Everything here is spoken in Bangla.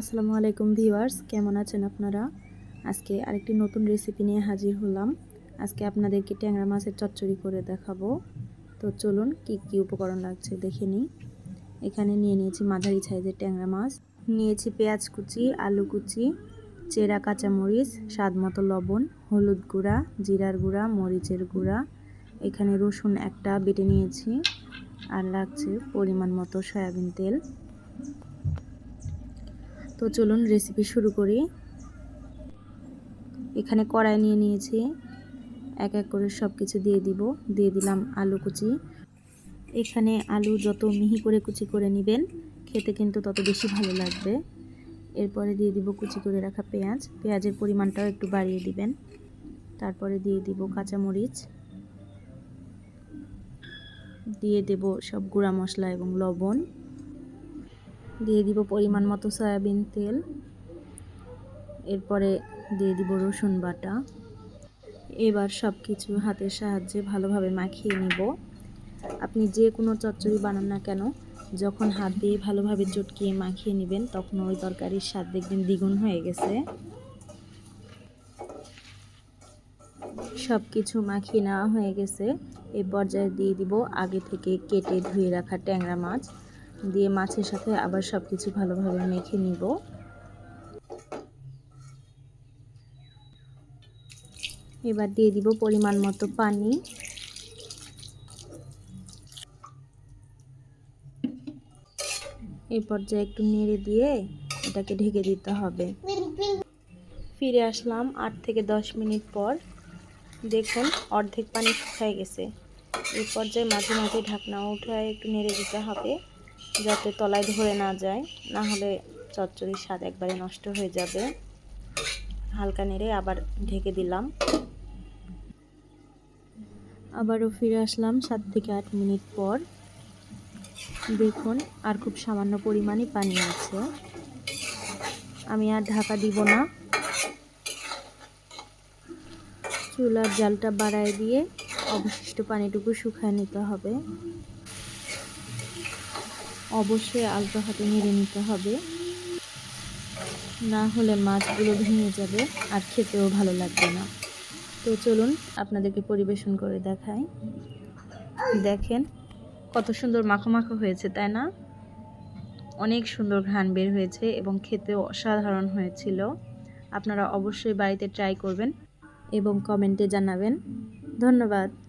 আসসালামু আলাইকুম ভিউয়ার্স, কেমন আছেন আপনারা? আজকে আরেকটি নতুন রেসিপি নিয়ে হাজির হলাম। আজকে আপনাদেরকে ট্যাংরা মাছের চচ্চড়ি করে দেখাবো। তো চলুন কি কি উপকরণ লাগছে দেখে নিই। এখানে নিয়ে নিয়েছি মাঝারি সাইজের ট্যাংরা মাছ, নিয়েছি পেঁয়াজ কুচি, আলু কুচি, চেরা কাঁচামরিচ, স্বাদ মতো লবণ, হলুদ গুঁড়া, জিরার গুঁড়া, মরিচের গুঁড়া। এখানে রসুন একটা বেটে নিয়েছি। আর লাগছে পরিমাণ মতো সয়াবিন তেল। তো চলুন রেসিপি শুরু করি। এখানে কড়াই নিয়ে নিয়েছি। এক এক করে সব কিছু দিয়ে দিব। দিয়ে দিলাম আলু কুচি। এখানে আলু যত মিহি করে কুচি করে নেবেন, খেতে কিন্তু তত বেশি ভালো লাগবে। এরপরে দিয়ে দিব কুচি করে রাখা পেঁয়াজ। পেঁয়াজের পরিমাণটাও একটু বাড়িয়ে দিবেন। তারপরে দিয়ে দিব কাঁচামরিচ। দিয়ে দেব সব গুঁড়া মশলা এবং লবণ। দিয়ে দিব পরিমাণ মতো সয়াবিন তেল। এরপরে দিয়ে দিব রসুন বাটা। এবার সব কিছু হাতের সাহায্যে ভালোভাবে মাখিয়ে নিব। আপনি যে কোনো চচ্চড়ি বানান না কেন, যখন হাত দিয়ে ভালোভাবে চটকিয়ে মাখিয়ে নেবেন, তখন ওই তরকারির স্বাদ দেখবেন দ্বিগুণ হয়ে গেছে। সব কিছু মাখিয়ে নেওয়া হয়ে গেছে। এই পর্যায়ে দিয়ে দিব আগে থেকে কেটে ধুয়ে রাখা ট্যাংরা মাছ। দিয়ে মাছের সাথে আবার সব কিছু ভালোভাবে মেখে নিব। এবার দিয়ে দিব পরিমাণ মতো পানি। এই পর্যায়ে একটু নেড়ে দিয়ে এটাকে ঢেকে দিতে হবে। ফিরে আসলাম আট থেকে দশ মিনিট পর। দেখুন, অর্ধেক পানি শুকায় গেছে। এই পর্যায়ে মাঝে মাঝে ঢাকনা উঠায় একটু নেড়ে দিতে হবে। যাতে তলায় ধরে না যায় না হলে চচ্চড়ির স্বাদ একবারে নষ্ট হয়ে যাবে। হালকা নেড়ে আবার ঢেকে দিলাম। আবারও ফিরে আসলাম সাত থেকে আট মিনিট পর। দেখুন, আর খুব সামান্য পরিমাণে পানি আছে। আমি আর ঢাকা দিব না। চুলার জালটা বাড়ায় দিয়ে অবশিষ্ট পানিটুকু শুকায় নিতে হবে। অবশ্যই আলতো হাতে নেড়ে নিতে হবে। না হলে মাছগুলো ভেঙে যাবে আর খেতেও ভালো লাগবে না। তো চলুন আপনাদেরকে পরিবেশন করে দেখাই। দেখেন কত সুন্দর মাখো মাখো হয়েছে, তাই না? অনেক সুন্দর ঘ্রাণ বের হয়েছে এবং খেতেও অসাধারণ হয়েছিল। আপনারা অবশ্যই বাড়িতে ট্রাই করবেন এবং কমেন্টে জানাবেন। ধন্যবাদ।